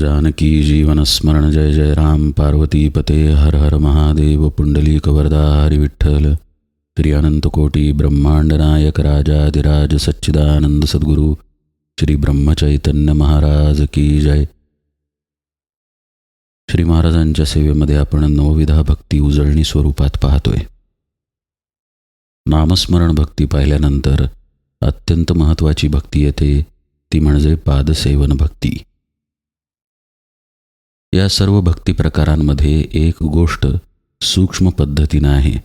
जानकी जीवनस्मरण जय जय राम। पार्वती पते हर हर महादेव। पुंडली वरदा हरी विठ्ठल। श्री अनंतकोटी ब्रह्मांडनायक ब्रह्मांड नायक राजाधिराज सच्चिदानंद सद्गुरू। श्री ब्रह्मचैतन्य महाराज की जय। श्री महाराजांच्या सेवेमध्ये आपण नवविधा भक्ती उजळणी स्वरूपात पाहतोय. नामस्मरण भक्ती पाहिल्यानंतर अत्यंत महत्त्वाची भक्ती येते ती म्हणजे पादसेवन भक्ती. या सर्व भक्ती प्रकारांमध्ये एक गोष्ट सूक्ष्म पद्धतीनं आहे.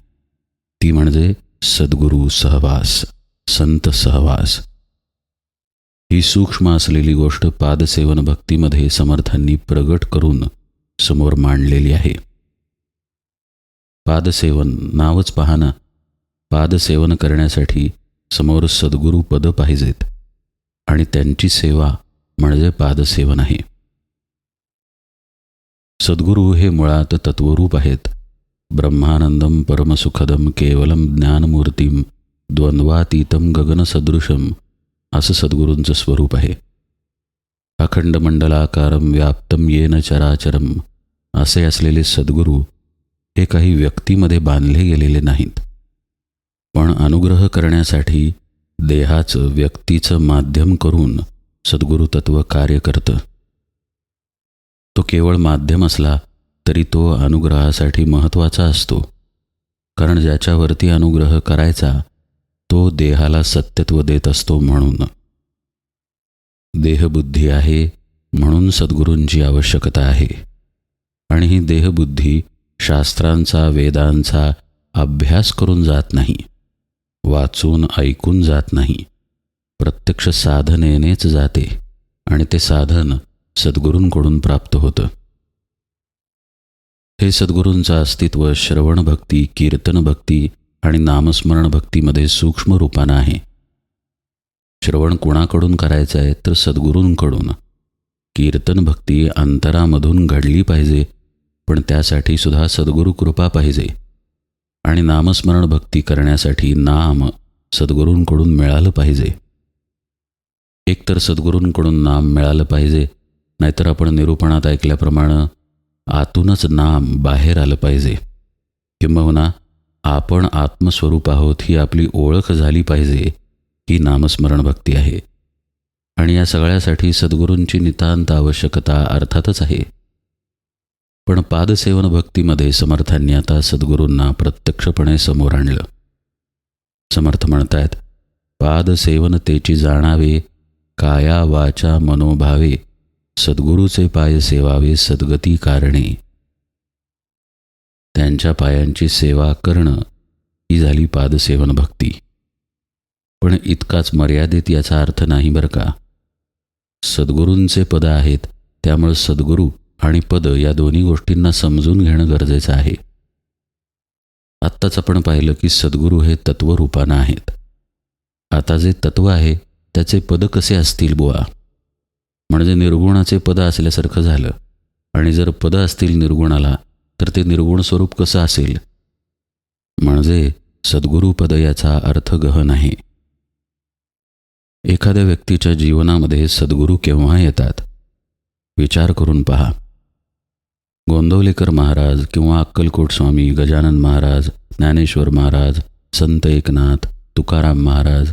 ती म्हणजे सद्गुरू सहवास संत सहवास. ही सूक्ष्म असलेली गोष्ट पादसेवन भक्तीमध्ये समर्थांनी प्रगट करून समोर मांडलेली आहे. पादसेवन नावच पाहना पादसेवन करण्यासाठी समोर सद्गुरू पद पाहिजेत. आणि त्यांची सेवा म्हणजे पादसेवन आहे. सद्गुरू हे मुळात तत्वरूप आहेत. ब्रह्मानंदम परमसुखदम केवलम ज्ञानमूर्तीम द्वंद्वातीतम गगनसदृशम असं सद्गुरूंचं स्वरूप आहे. अखंड मंडलाकारम व्याप्तम येन चराचरम असे असलेले सद्गुरू हे काही व्यक्तीमध्ये बांधले गेलेले नाहीत. पण अनुग्रह करण्यासाठी देहाचं व्यक्तीचं माध्यम करून सद्गुरू तत्व कार्य करतं. तो केवळ माध्यम असला तरी तो अनुग्रहासाठी महत्त्वाचा असतो. कारण ज्याच्यावरती अनुग्रह करायचा तो देहाला सत्यत्व देत असतो म्हणून. देहबुद्धी आहे म्हणून सद्गुरूंची आवश्यकता आहे. आणि ही देहबुद्धी शास्त्रांचा वेदांचा अभ्यास करून जात नाही. वाचून ऐकून जात नाही. प्रत्यक्ष साधनेनेच जाते. आणि ते साधन सद्गुरूंकडून प्राप्त होतं. हे सद्गुरूंचं अस्तित्व श्रवण भक्ती कीर्तन भक्ती आणि नामस्मरण भक्तीमध्ये सूक्ष्म रूपानं आहे. श्रवण कुणाकडून करायचं आहे तर सद्गुरूंकडून. कीर्तन भक्ती अंतरामधून घडली पाहिजे पण त्यासाठी सुद्धा सद्गुरू कृपा पाहिजे. आणि नामस्मरण भक्ती करण्यासाठी नाम सद्गुरूंकडून मिळालं पाहिजे. एकतर सद्गुरूंकडून नाम मिळालं पाहिजे नाहीतर आपण निरूपणात ऐकल्याप्रमाणे आतूनच नाम बाहेर आलं पाहिजे. किंबहुना आपण आत्मस्वरूप आहोत ही आपली ओळख झाली पाहिजे ही नामस्मरण भक्ती आहे. आणि या सगळ्यासाठी सद्गुरूंची नितांत आवश्यकता अर्थातच आहे. पण पादसेवन भक्तीमध्ये समर्थांनी आता सद्गुरूंना प्रत्यक्षपणे समोर आणलं. समर्थ म्हणतायत पादसेवनतेची जाणावे काया वाचा मनोभावे सद्गुरूचे पाय सेवावे सद्गती कारणे. त्यांच्या पायांची सेवा करणं ही झाली पादसेवन भक्ती. पण इतकाच मर्यादित याचा अर्थ नाही बरं का? सद्गुरूंचे पद आहेत त्यामुळे सद्गुरू आणि पद या दोन्ही गोष्टींना समजून घेणं गरजेचं आहे. आत्ताच आपण पाहिलं की सद्गुरू हे तत्वरूपानं आहेत. आता जे तत्व आहे त्याचे पद कसे असतील बुवा? म्हणजे निर्गुणाचे पद असल्यासारखं झालं. आणि जर पद असतील निर्गुणाला तर ते निर्गुण स्वरूप कसं असेल? म्हणजे सद्गुरुपद याचा अर्थ गहन आहे एखाद्या व्यक्तीच्या जीवनामध्ये सद्गुरू केव्हा येतात? विचार करून पहा. गोंदवलेकर महाराज किंवा अक्कलकोट स्वामी गजानन महाराज ज्ञानेश्वर महाराज संत एकनाथ तुकाराम महाराज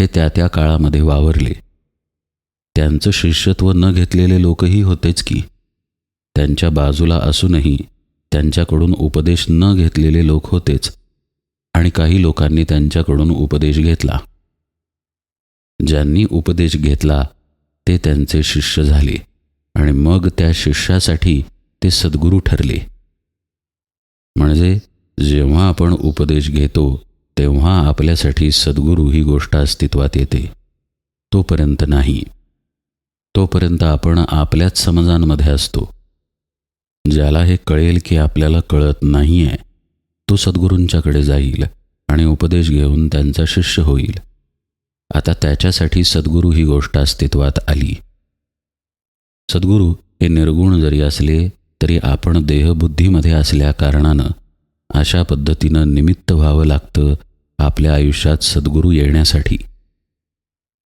हे त्या त्या काळामध्ये वावरले. त्यांचं शिष्यत्व न घेतलेले लोकही होतेच की. त्यांच्या बाजूला असूनही त्यांच्याकडून उपदेश न घेतलेले लोक होतेच आणि काही लोकांनी त्यांच्याकडून उपदेश घेतला. ज्यांनी उपदेश घेतला ते त्यांचे शिष्य झाले आणि मग त्या शिष्यासाठी ते सद्गुरू ठरले. म्हणजे जेव्हा आपण उपदेश घेतो तेव्हा आपल्यासाठी सद्गुरू ही गोष्ट अस्तित्वात येते. तोपर्यंत नाही. तोपर्यंत आपण आपल्याच समजांमध्ये असतो. ज्याला हे कळेल की आपल्याला कळत नाही आहे तो सद्गुरूंच्याकडे जाईल आणि उपदेश घेऊन त्यांचा शिष्य होईल. आता त्याच्यासाठी सद्गुरू ही गोष्ट अस्तित्वात आली. सद्गुरू हे निर्गुण जरी असले तरी आपण देहबुद्धीमध्ये असल्या कारणानं अशा पद्धतीनं निमित्त व्हावं लागतं आपल्या आयुष्यात सद्गुरू येण्यासाठी.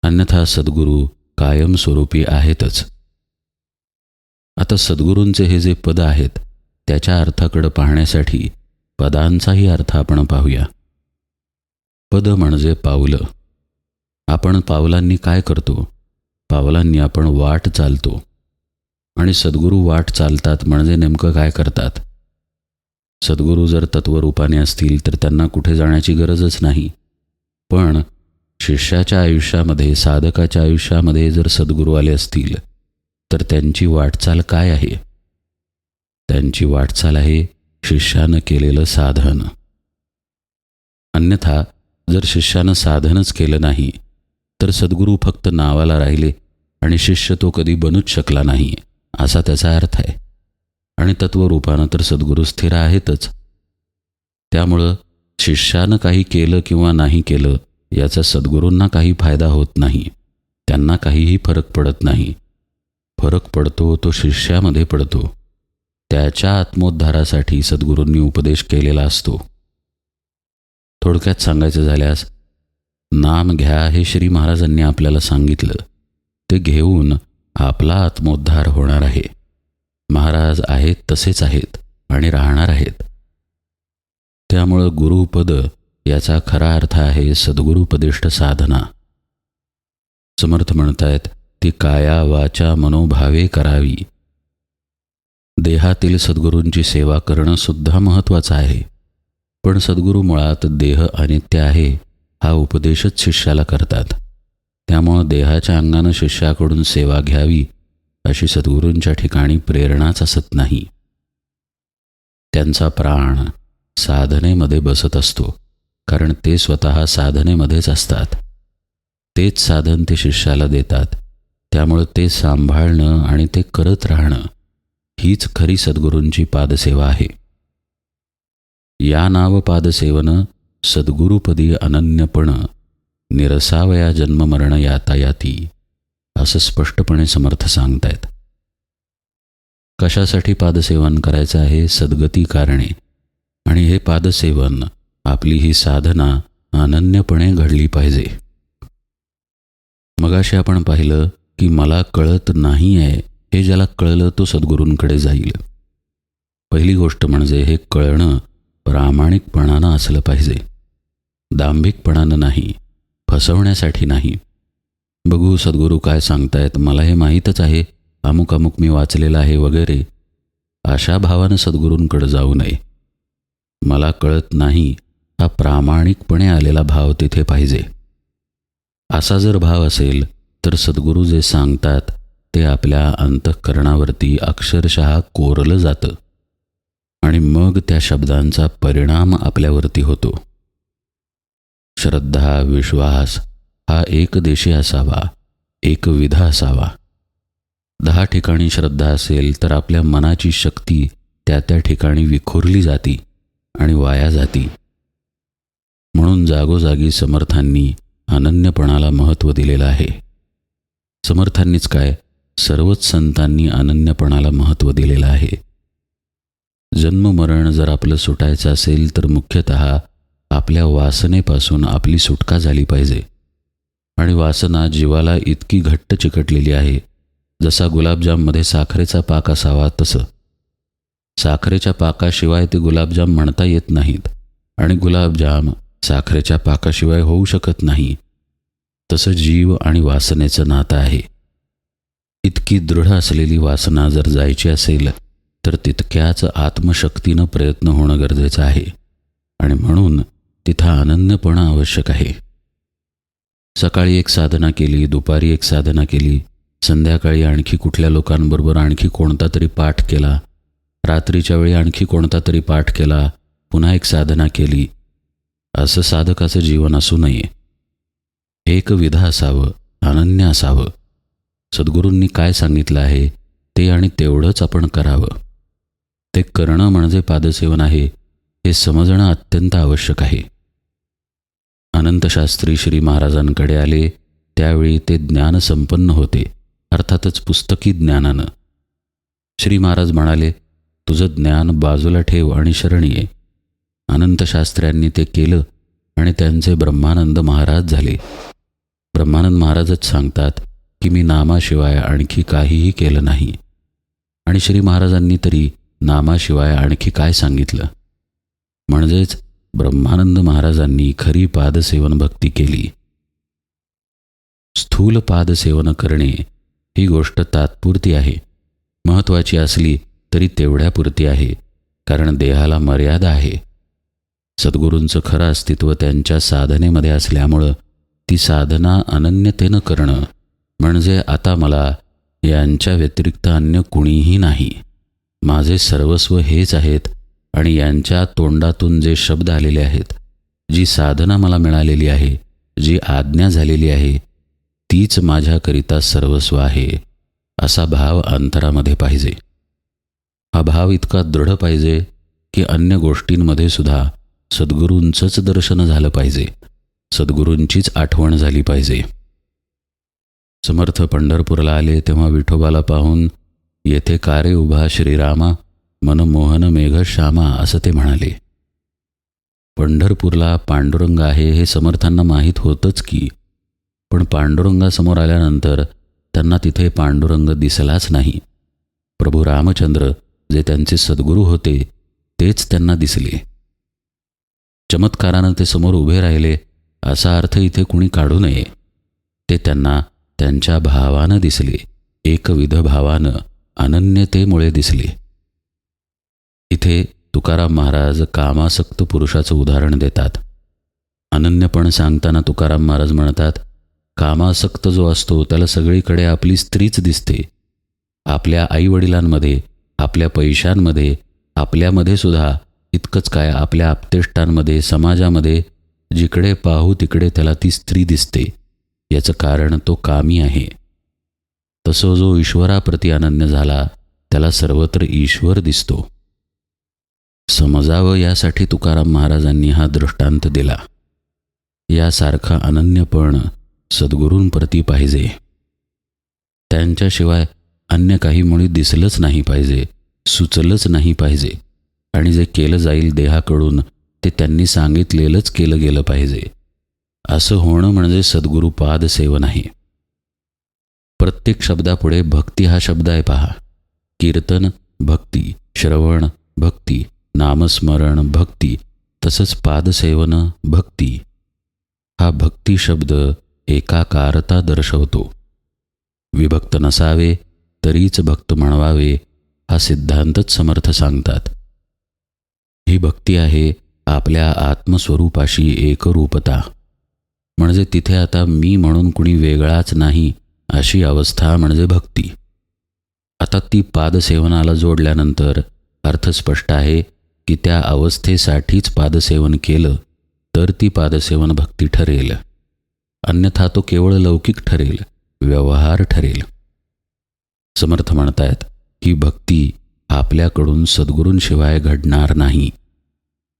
अन्यथा सद्गुरू कायमस्वरूपी आहेतच. आता सद्गुरूंचे हे जे पद आहेत त्याच्या अर्थाकडं पाहण्यासाठी पदांचाही अर्थ आपण पाहूया. पद म्हणजे पावलं. आपण पावलांनी काय करतो? पावलांनी आपण वाट चालतो. आणि सद्गुरू वाट चालतात म्हणजे नेमकं काय करतात? सद्गुरू जर तत्वरूपाने असतील तर त्यांना कुठे जाण्याची गरजच नाही. पण शिष्याच्या आयुष्यामध्ये साधकाच्या आयुष्यामध्ये जर सद्गुरू आले असतील तर त्यांची वाटचाल काय आहे? त्यांची वाटचाल आहे शिष्यानं केलेलं साधन. अन्यथा जर शिष्यानं साधनच केलं नाही तर सद्गुरू फक्त नावाला राहिले आणि शिष्य तो कधी बनूच शकला नाही असा त्याचा अर्थ आहे. आणि तत्वरूपानं तर सद्गुरू स्थिर आहेतच. त्यामुळं शिष्यानं काही केलं किंवा नाही केलं याचा सद्गुरूंना काही फायदा होत नाही. त्यांना काहीही फरक पडत नाही. फरक पडतो तो शिष्यामध्ये पडतो. त्याच्या आत्मोद्धारासाठी सद्गुरूंनी उपदेश केलेला असतो. थोडक्यात सांगायचं झाल्यास नाम घ्या हे श्री महाराजांनी आपल्याला सांगितलं. ते घेऊन आपला आत्मोद्धार होणार आहे. महाराज आहेत तसेच आहेत आणि राहणार आहेत. त्यामुळं गुरुपद याचा खरा अर्थ आहे सद्गुरुपदिष्ट साधना. समर्थ म्हणतायत ती काया वाचा मनोभावे करावी. देहातील सद्गुरूंची सेवा करणं सुद्धा महत्त्वाचं आहे. पण सद्गुरू मुळात देह अनित्य आहे हा उपदेशच शिष्याला करतात. त्यामुळं देहाच्या अंगानं शिष्याकडून सेवा घ्यावी अशी सद्गुरूंच्या ठिकाणी प्रेरणाच असत नाही. त्यांचा प्राण साधनेमध्ये बसत असतो. कारण ते स्वतः साधनेमध्येच असतात. तेच साधन ते शिष्याला देतात. त्यामुळं ते सांभाळणं आणि ते करत राहणं हीच खरी सद्गुरूंची पादसेवा आहे. या नाव पादसेवन सद्गुरुपदी अनन्यपण निरसावया जन्ममरण यातायाती असं स्पष्टपणे समर्थ सांगतायत. कशासाठी पादसेवन करायचं आहे? सद्गती कारणे. आणि हे पादसेवन आपली ही साधना अनन्यपणे घडली पाहिजे. मगाशी आपण पाहिलं की मला कळत नाही आहे हे ज्याला कळलं तो सद्गुरूंकडे जाईल. पहिली गोष्ट म्हणजे हे कळणं प्रामाणिकपणानं असलं पाहिजे. दांभिकपणानं नाही फसवण्यासाठी नाही. बघू सद्गुरू काय सांगतायत मला हे माहीतच आहे अमुक अमुक मी वाचलेलं आहे वगैरे. अशा भावानं सद्गुरूंकडे जाऊ नये. मला कळत नाही हा प्रामाणिकपणे आलेला भाव तिथे पाहिजे. असा जर भाव असेल तर सद्गुरू जे सांगतात ते आपल्या अंतःकरणावरती अक्षरशः कोरलं जातं. आणि मग त्या शब्दांचा परिणाम आपल्यावरती होतो. श्रद्धा विश्वास हा एकदेशी असावा एकविधा असावा. दहा ठिकाणी श्रद्धा असेल तर आपल्या मनाची शक्ती त्या त्या ठिकाणी विखुरली जाती आणि वाया जाती. म्हणून जागोजागी समर्थांनी अनन्यपणाला महत्त्व दिलेलं आहे. समर्थांनीच काय? सर्वच संतांनी अनन्यपणाला महत्त्व दिलेलं आहे. जन्ममरण जर आपलं सुटायचं असेल तर मुख्यतः आपल्या वासनेपासून आपली सुटका झाली पाहिजे. आणि वासना जीवाला इतकी घट्ट चिकटलेली आहे. जसा गुलाबजाममध्ये साखरेचा पाक असावा तसं. साखरेच्या पाकाशिवाय ते गुलाबजाम म्हणता येत नाहीत. आणि गुलाबजाम साखरेच्या पाकाशिवाय होऊ शकत नाही. तसं जीव आणि वासनेचं नातं आहे. इतकी दृढ असलेली वासना जर जायची असेल तर तितक्याच आत्मशक्तीनं प्रयत्न होणं गरजेचं आहे आणि म्हणून तिथं अनन्यपणा आवश्यक आहे. सकाळी एक साधना केली दुपारी एक साधना केली संध्याकाळी आणखी कुठल्या लोकांबरोबर आणखी कोणता तरी पाठ केला रात्रीच्या वेळी आणखी कोणता तरी पाठ केला पुन्हा एक साधना केली असं साधकाचं जीवन असू नये. एक विधा असावं अनन्य असावं. सद्गुरूंनी काय सांगितलं आहे ते आणि तेवढंच आपण करावं. ते करणं म्हणजे पादसेवन आहे हे समजणं अत्यंत आवश्यक आहे. अनंतशास्त्री श्री महाराजांकडे आले त्यावेळी ते ज्ञान संपन्न होते अर्थातच पुस्तकी ज्ञानानं. श्री महाराज म्हणाले तुझं ज्ञान बाजूला ठेव आणि शरणी ये अनंतशास्त्र्यांनी ते केलं आणि त्यांचे ब्रह्मानंद महाराज झाले. ब्रह्मानंद महाराजच सांगतात की मी नामाशिवाय आणखी काहीही केलं नाही. आणि श्री महाराजांनी तरी नामाशिवाय आणखी काय सांगितलं? म्हणजेच ब्रह्मानंद महाराजांनी खरी पादसेवन भक्ती केली. स्थूल पादसेवन करणे ही गोष्ट तात्पुरती आहे. महत्त्वाची असली तरी तेवढ्यापुरती आहे कारण देहाला मर्यादा आहे. सद्गुरूंचं खरं अस्तित्व त्यांच्या साधनेमध्ये असल्यामुळं ती साधना अनन्यतेनं करणं म्हणजे आता मला यांच्या व्यतिरिक्त अन्य कुणीही नाही. माझे सर्वस्व हेच आहेत आणि यांच्या तोंडातून जे शब्द आलेले आहेत जी साधना मला मिळालेली आहे जी आज्ञा झालेली आहे तीच माझ्याकरिता सर्वस्व आहे असा भाव अंतरामध्ये पाहिजे. हा भाव इतका दृढ पाहिजे की अन्य गोष्टींमध्ये सुद्धा सद्गुरूंचंच दर्शन झालं पाहिजे. सद्गुरूंचीच आठवण झाली पाहिजे. समर्थ पंढरपूरला आले तेव्हा विठोबाला पाहून येथे कारे उभा श्रीरामा मनमोहन मेघ श्यामा असं ते म्हणाले. पंढरपूरला पांडुरंग आहे हे समर्थांना माहीत होतंच की पण पांडुरंगासमोर आल्यानंतर त्यांना तिथे पांडुरंग दिसलाच नाही. प्रभू रामचंद्र जे त्यांचे सद्गुरू होते तेच त्यांना दिसले. चमत्कारानं ते समोर उभे राहिले. असा अर्थ इथे कुणी काढू नये. ते त्यांना त्यांच्या भावानं दिसले. एकविध भावानं अनन्यतेमुळे दिसले. इथे तुकाराम महाराज कामासक्त पुरुषाचं उदाहरण देतात. अनन्यपण सांगताना तुकाराम महाराज म्हणतात कामासक्त जो असतो त्याला सगळीकडे आपली स्त्रीच दिसते. आपल्या आईवडिलांमध्ये आपल्या पैशांमध्ये आपल्यामध्ये सुद्धा इतकंच काय आपल्या आपतेष्टांमध्ये समाजामध्ये जिकडे पाहू तिकडे त्याला ती स्त्री दिसते. याचं कारण तो कामी आहे. तसं जो ईश्वराप्रती अनन्य झाला त्याला सर्वत्र ईश्वर दिसतो. समजावं यासाठी तुकाराम महाराजांनी हा दृष्टांत दिला. यासारखा अनन्यपण सद्गुरूंप्रती पाहिजे. त्यांच्याशिवाय अन्य काही मुळी दिसलंच नाही पाहिजे सुचलंच नाही पाहिजे. आणि जे केलं जाईल देहाकडून ते त्यांनी सांगितलेलंच केलं गेलं पाहिजे. असं होणं म्हणजे सद्गुरुपाद सेवन आहे प्रत्येक शब्दापुढे भक्ती हा शब्द आहे पहा. कीर्तन भक्ती श्रवण भक्ती नामस्मरण भक्ती तसंच पादसेवन भक्ती. हा भक्ती शब्द एकाकारता दर्शवतो. विभक्त नसावे तरीच भक्त म्हणवावे हा सिद्धांतच समर्थ सांगतात. ही भक्ती आहे आपल्या आत्मस्वरूपाशी एकरूपता. म्हणजे तिथे आता मी म्हणून कुणी वेगळाच नाही अशी अवस्था म्हणजे भक्ती. आता ती पादसेवनाला जोडल्यानंतर अर्थ स्पष्ट आहे की त्या अवस्थेसाठीच पादसेवन केलं तर ती पादसेवन भक्ती ठरेल. अन्यथा तो केवळ लौकिक ठरेल व्यवहार ठरेल. समर्थ म्हणतायत की भक्ती आपल्याकडून सद्गुरूंशिवाय घडणार नाही.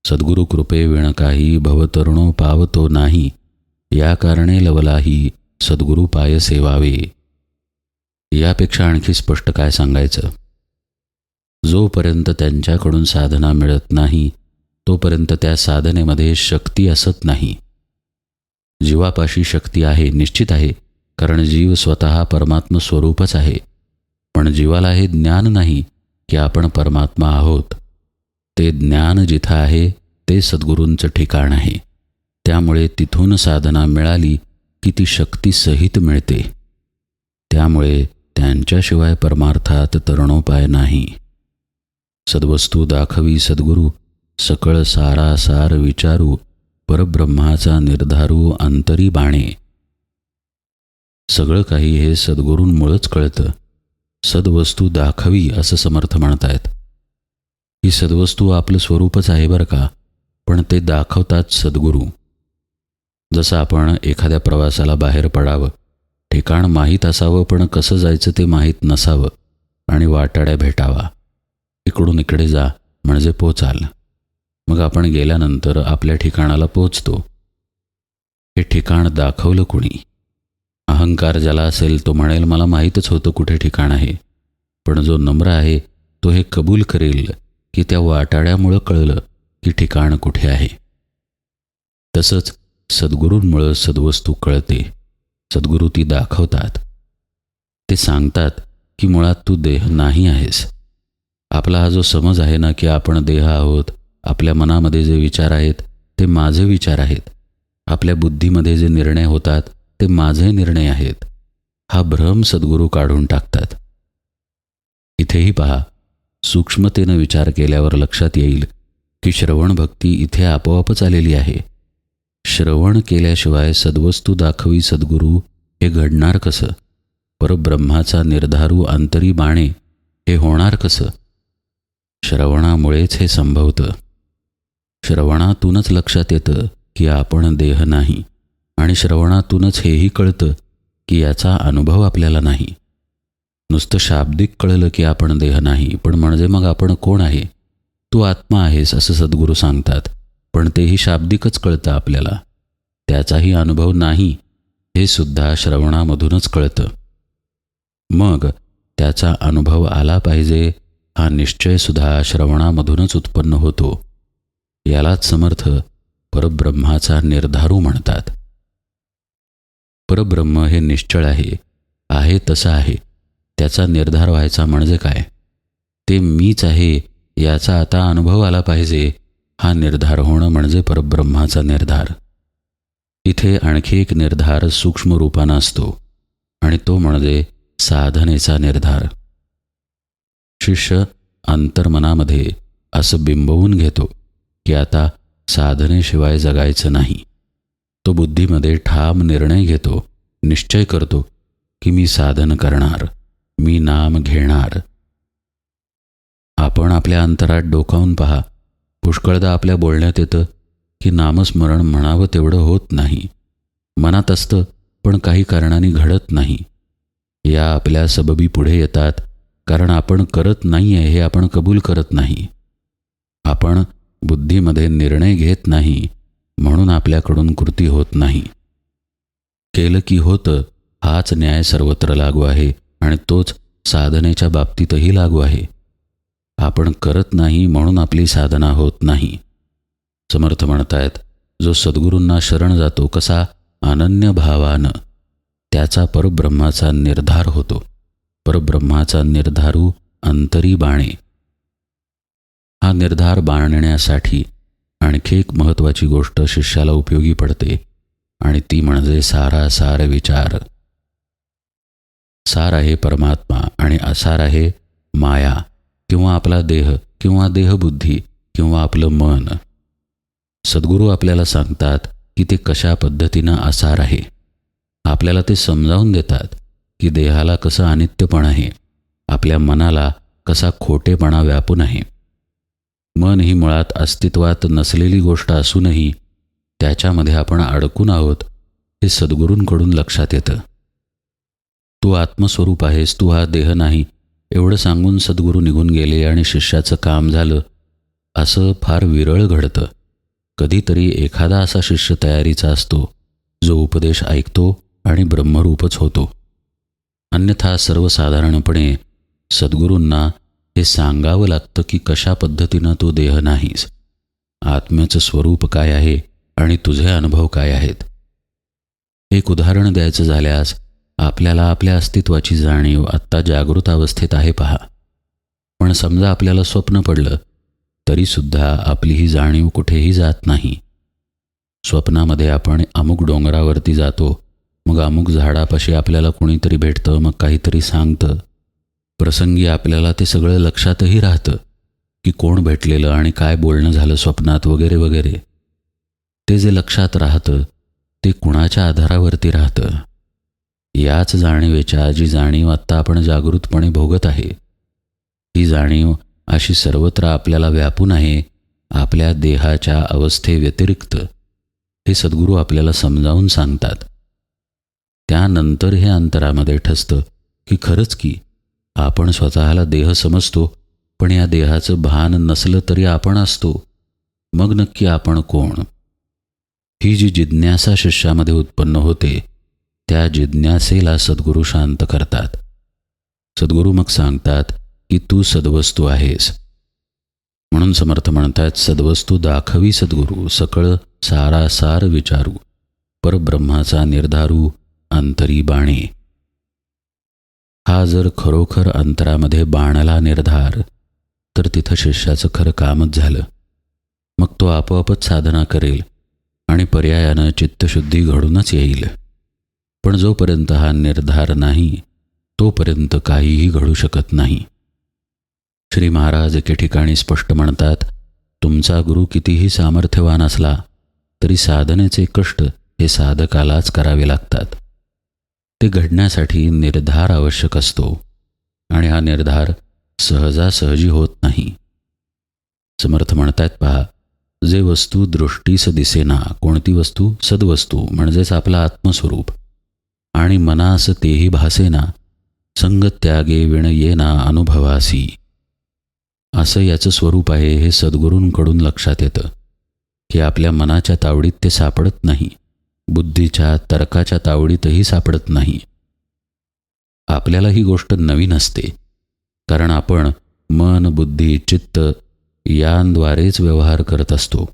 सद्गुरु कृपे विणकाही भवतरुणो पावतो नाही. या कारणे लवलाही सद्गुरु पाय सेवावे. यापेक्षा आणखी स्पष्ट काय सांगायचं? जोपर्यंत त्यांच्याकडून साधना मिळत नाही तोपर्यंत त्या साधनेमध्ये शक्ती असत नाही. जीवापाशी शक्ती आहे निश्चित आहे कारण जीव स्वतः परमात्म स्वरूपच आहे. पण जीवाला हे ज्ञान नाही की आपण परमात्मा आहोत ते ज्ञान जिथं आहे ते सद्गुरूंचं ठिकाण आहे. त्यामुळे तिथून साधना मिळाली की ती शक्तीसहित मिळते. त्यामुळे त्यांच्याशिवाय परमार्थात तरणोपाय नाही. सद्वस्तू दाखवी सद्गुरू सकळ सारासार विचारू परब्रह्माचा निर्धारू अंतरी बाणे. सगळं काही हे सद्गुरूंमुळंच कळतं. सद्वस्तू दाखवी असं समर्थ म्हणतायत. ही सद्वस्तू आपलं स्वरूपच आहे बरं का पण ते दाखवतात सद्गुरू. जसं आपण एखाद्या प्रवासाला बाहेर पडावं ठिकाण माहीत असावं पण कसं जायचं ते माहीत नसावं आणि वाटाड्या भेटावा. इकडून इकडे जा म्हणजे पोचाल. मग आपण गेल्यानंतर आपल्या ठिकाणाला पोचतो. हे ठिकाण दाखवलं कुणी? अहंकार ज्याला असेल तो म्हणेल मला माहीतच होतं कुठे ठिकाण आहे. पण जो नम्र आहे तो हे कबूल करेल की त्या वाटाड्यामुळं कळलं की ठिकाण कुठे आहे. तसंच सद्गुरूंमुळं सद्वस्तू कळते. सद्गुरू ती दाखवतात. ते सांगतात की मुळात तू देह नाही आहेस. आपला हा जो समज आहे ना की आपण देह आहोत आपल्या मनामध्ये जे विचार आहेत ते माझे विचार आहेत. आपल्या बुद्धीमध्ये जे निर्णय होतात ते माझे निर्णय आहेत. हा भ्रम सद्गुरू काढून टाकतात. इथेही पहा सूक्ष्मतेनं विचार केल्यावर लक्षात येईल की श्रवण भक्ती इथे आपोआपच आलेली आहे. श्रवण केल्याशिवाय सद्वस्तू दाखवी सद्गुरू हे घडणार कसं? परब्रह्माचा निर्धारू आंतरी बाणे हे होणार कसं? श्रवणामुळेच हे संभवतं. श्रवणातूनच लक्षात येतं की आपण देह नाही. आणि श्रवणातूनच हेही कळतं की याचा अनुभव आपल्याला नाही. नुसतं शाब्दिक कळलं की आपण देह नाही पण म्हणजे मग आपण कोण आहे? तू आत्मा आहेस असं सद्गुरू सांगतात पण तेही शाब्दिकच कळतं आपल्याला. त्याचाही अनुभव नाही हे सुद्धा श्रवणामधूनच कळतं. मग त्याचा अनुभव आला पाहिजे हा निश्चयसुद्धा श्रवणामधूनच उत्पन्न होतो. यालाच समर्थ परब्रह्माचा निर्धारू म्हणतात. परब्रह्म हे निश्चळ आहे आहे तसं आहे. त्याचा निर्धार व्हायचा म्हणजे काय? ते मीच आहे याचा आता अनुभव आला पाहिजे. हा निर्धार होणं म्हणजे परब्रह्माचा निर्धार. इथे आणखी एक निर्धार सूक्ष्म रूपानं असतो आणि तो म्हणजे साधनेचा निर्धार. शिष्य अंतर्मनामध्ये असं बिंबवून घेतो की आता साधनेशिवाय जगायचं नाही. तो बुद्धीमध्ये ठाम निर्णय घेतो निश्चय करतो की मी साधन करणार मी नाम घेणार. आपण आपल्या अंतरात डोकावून पहा. पुष्कळदा आपल्या बोलण्यात येतं की नामस्मरण म्हणावं तेवढं होत नाही. मनात असतं पण काही कारणाने घडत नाही. या आपल्या सबबी पुढे येतात कारण आपण करत नाही आहे हे आपण कबूल करत नाही. आपण बुद्धीमध्ये निर्णय घेत नाही. म्हणून आपल्याकडून कृती होत नाही. केलं की होतं हाच न्याय सर्वत्र लागू आहे आणि तोच साधनेच्या बाबतीतही लागू आहे. आपण करत नाही म्हणून आपली साधना होत नाही. समर्थ म्हणतायत जो सद्गुरूंना शरण जातो कसा अनन्य भावानं त्याचा परब्रह्माचा निर्धार होतो. परब्रह्माचा निर्धारू अंतरी बाणे. हा निर्धार बाणण्यासाठी आणखी एक महत्त्वाची गोष्ट शिष्याला उपयोगी पडते आणि ती म्हणजे सारा सार विचार. सार आहे परमात्मा आणि असार आहे माया किंवा आपला देह किंवा देहबुद्धी किंवा आपलं मन. सद्गुरू आपल्याला सांगतात की ते कशा पद्धतीनं आसार आहे. आपल्याला ते समजावून देतात की देहाला कसं अनित्यपण आहे. आपल्या मनाला कसा खोटेपणा व्यापून आहे. मन ही मुळात अस्तित्वात नसलेली गोष्ट असूनही त्याच्यामध्ये आपण अडकून आहोत हे सद्गुरूंकडून लक्षात येतं. तू आत्मस्वरूप आहेस तू हा देह नाही एवढं सांगून सद्गुरू निघून गेले आणि शिष्याचं काम झालं असं फार विरळ घडतं. कधीतरी एखादा असा शिष्य तयारीचा असतो जो उपदेश ऐकतो आणि ब्रह्मरूपच होतो. अन्यथा सर्वसाधारणपणे सद्गुरूंना हे सांगावं लागतं की कशा पद्धतीनं तू देह नाहीस. आत्म्याचं स्वरूप काय आहे आणि तुझे अनुभव काय आहेत? एक उदाहरण द्यायचं झाल्यास आपल्याला आपल्या अस्तित्वाची जाणीव आत्ता जागृत अवस्थेत आहे पहा. पण समजा आपल्याला स्वप्न पडलं तरीसुद्धा आपली ही जाणीव कुठेही जात नाही. स्वप्नामध्ये आपण अमुक डोंगरावरती जातो मग अमुक झाडापाशी आपल्याला कोणीतरी भेटतं मग काहीतरी सांगतं. प्रसंगी आपल्याला ते सगळं लक्षातही राहतं की कोण भेटलेलं आणि काय बोलणं झालं स्वप्नात वगैरे वगैरे. ते जे लक्षात राहतं ते कुणाच्या आधारावरती राहतं? याच जाणीवेच्या जी जाणीव आत्ता आपण जागृतपणे भोगत आहे ही जाणीव अशी सर्वत्र आपल्याला व्यापून आहे आपल्या देहाच्या अवस्थेव्यतिरिक्त हे सद्गुरू आपल्याला समजावून सांगतात. त्यानंतर हे अंतरामध्ये ठसतं की खरंच की आपण स्वतःला देह समजतो पण या देहाचं भान नसलं तरी आपण असतो. मग नक्की आपण कोण? ही जी जिज्ञासा शिष्यामध्ये उत्पन्न होते त्या जिज्ञासेला सद्गुरू शांत करतात. सद्गुरू मग सांगतात की तू सद्वस्तू आहेस. म्हणून समर्थ म्हणतात सद्वस्तू दाखवी सद्गुरू सकळ सारासार विचारू. परब्रह्माचा निर्धारू अंतरी बाणे. हा जर खरोखर अंतरामध्ये बाणला निर्धार तर तिथं शिष्याचं खरं कामच झालं. मग तो आपोआपच साधना करेल आणि पर्यायानं चित्तशुद्धी घडूनच येईल. पण जोपर्यंत हा निर्धार नाही तोपर्यंत काहीही घडू शकत नाही. श्री महाराज एके ठिकाणी स्पष्ट म्हणतात तुमचा गुरु कितीही सामर्थ्यवान असला तरी साधनेचे कष्ट हे साधकालाच करावे लागतात. ते घडण्यासाठी निर्धार आवश्यक असतो आणि हा निर्धार सहजासहजी होत नाही. समर्थ म्हणतायत पहा जे वस्तू दृष्टीस दिसेना कोणती वस्तू सद्वस्तू म्हणजेच आपला आत्मस्वरूप आणि मनास तेही भासेना संग त्यागे विण येना अनुभवासी. असं याचं स्वरूप आहे हे सद्गुरूंकडून लक्षात येतं की आपल्या मनाच्या तावडीत ते सापडत नाही. बुद्धीच्या तर्काच्या तावडीतही सापडत नाही. आपल्याला ही गोष्ट नवीन असते. कारण आपण मन बुद्धी चित्त यांद्वारेच व्यवहार करत असतो.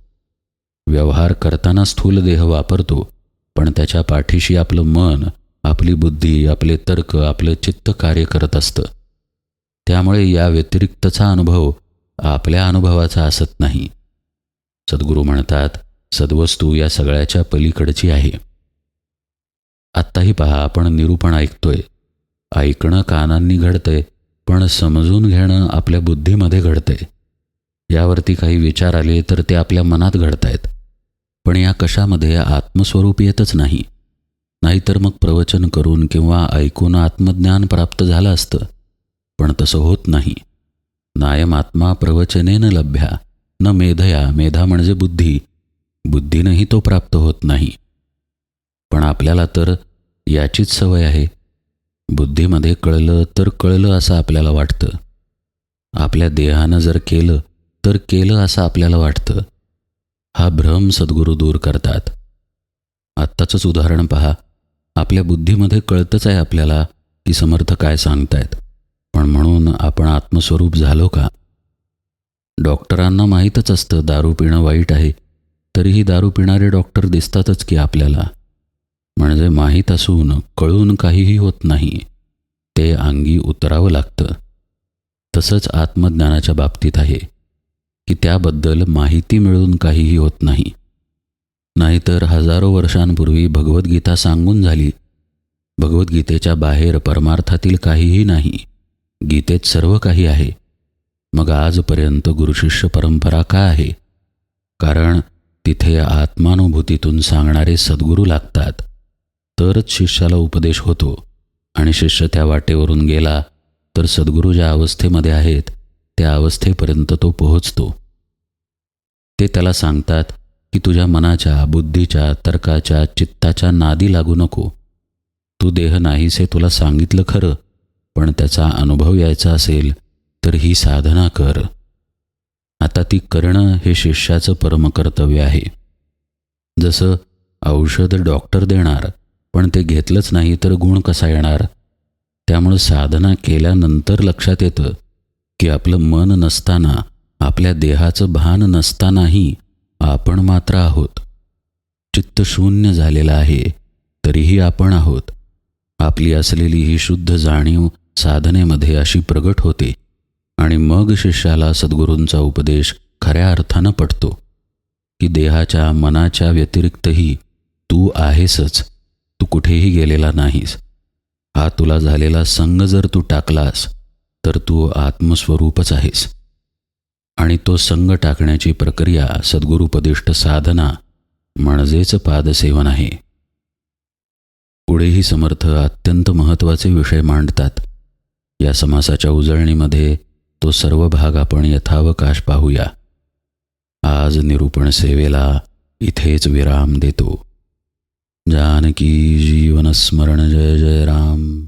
व्यवहार करताना स्थूल देह वापरतो पण त्याच्या पाठीशी आपलं मन आपली बुद्धी आपले तर्क आपलं चित्त कार्य करत असतं. त्यामुळे या व्यतिरिक्तचा अनुभव आपल्या अनुभवाचा असत नाही. सद्गुरू म्हणतात सद्वस्तू या सगळ्याच्या पलीकडची आहे. आत्ताही पहा आपण निरूपण ऐकतोय. ऐकणं कानांनी घडतंय पण समजून घेणं आपल्या बुद्धीमध्ये घडतंय. यावरती काही विचार आले तर ते आपल्या मनात घडतायत. पण या कशामध्ये आत्मस्वरूप येतच नाही. नाहीतर मग प्रवचन करून किंवा ऐकून आत्मज्ञान प्राप्त झालं असतं. पण तसं होत नाही. नायम आत्मा प्रवचनेन लभ्या न मेधया मेधा म्हणजे बुद्धी बुद्धीनंही तो प्राप्त होत नाही. पण आपल्याला तर याचीच सवय आहे. बुद्धीमध्ये कळलं तर कळलं असं आपल्याला वाटतं. आपल्या देहानं जर केलं तर केलं असं आपल्याला वाटतं. हा भ्रम सद्गुरू दूर करतात. आत्ताचंच उदाहरण पहा. आपल्या बुद्धीमध्ये कळतंच आहे आपल्याला की समर्थ काय सांगतायत. पण म्हणून आपण आत्मस्वरूप झालो का? डॉक्टरांना माहीतच असतं दारू पिणं वाईट आहे. तरीही दारू पिणारे डॉक्टर दिसतातच की आपल्याला. म्हणजे माहीत असून कळून काहीही होत नाही. ते अंगी उतरावं लागतं. तसंच आत्मज्ञानाच्या बाबतीत आहे की त्याबद्दल माहिती मिळून काहीही होत नाही. नाहीतर हजारो वर्षांपूर्वी भगवद्गीता सांगून झाली भगवद्गीतेच्या बाहेर परमार्थातील काहीही नाही गीतेत सर्व काही आहे. मग आजपर्यंत गुरुशिष्य परंपरा का आहे? कारण तिथे आत्मानुभूतीतून सांगणारे सद्गुरू लागतात. तरच शिष्याला उपदेश होतो आणि शिष्य त्या वाटेवरून गेला तर सद्गुरू ज्या अवस्थेमध्ये आहेत त्या अवस्थेपर्यंत तो पोहोचतो. ते त्याला सांगतात की तुझ्या मनाच्या बुद्धीच्या तर्काच्या चित्ताच्या नादी लागू नको. तू देह नाहीसे तुला सांगितलं खरं पण त्याचा अनुभव यायचा असेल तर ही साधना कर. आता ती करणं हे शिष्याचं परमकर्तव्य आहे. जसं औषध डॉक्टर देणार पण ते घेतलंच नाही तर गुण कसा येणार? त्यामुळं साधना केल्यानंतर लक्षात येतं की आपलं मन नसताना आपल्या देहाचं भान नसतानाही आपण मात्र आहोत. चित्त शून्य झालेलं आहे तरीही आपण आहोत. आपली असलेली ही शुद्ध जाणीव साधनेमध्ये अशी प्रगट होते. आणि मग शिष्याला सद्गुरूंचा उपदेश खऱ्या अर्थानं पटतो की देहाच्या मनाच्या व्यतिरिक्तही तू आहेसच तू कुठेही गेलेला नाहीस. हा तुला झालेला संग जर तू टाकलास तर तू आत्मस्वरूपच आहेस. आणि तो संग टाकण्याची प्रक्रिया सद्गुरुपदिष्ट साधना म्हणजेच पादसेवन आहे. पुढेही समर्थ अत्यंत महत्त्वाचे विषय मांडतात. या समासाच्या उजळणीमध्ये तो सर्व भाग आपण यथावकाश पाहूया. आज निरूपण सेवेला इथेच विराम देतो. जानकी जीवनस्मरण जय जय राम.